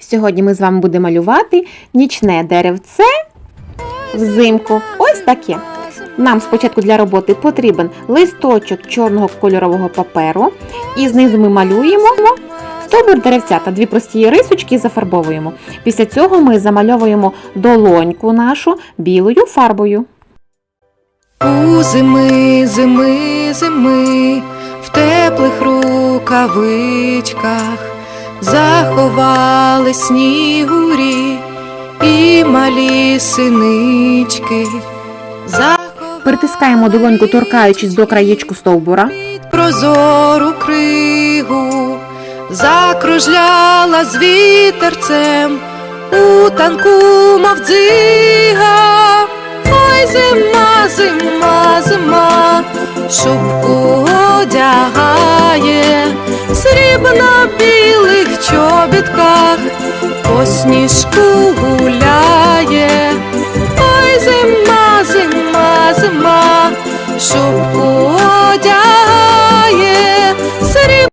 Сьогодні ми з вами будемо малювати нічне деревце взимку. Ось таке. Нам спочатку для роботи потрібен листочок чорного кольорового паперу, і знизу ми малюємо стовбур деревця та дві прості рисочки зафарбовуємо. Після цього ми замальовуємо долоньку нашу білою фарбою. У зими, зими, зими, в теплих рукавичках заховали снігурі і малі синички. Заховали Притискаємо долоньку, торкаючись до краєчку стовбура. прозору кригу, закружляла з вітерцем у танку, мов дзига. Ой, зима, зима, зима, шубку одягає, срібно-білих чобітках сніжку гуляє. Ой, зима, зима, зима, шубку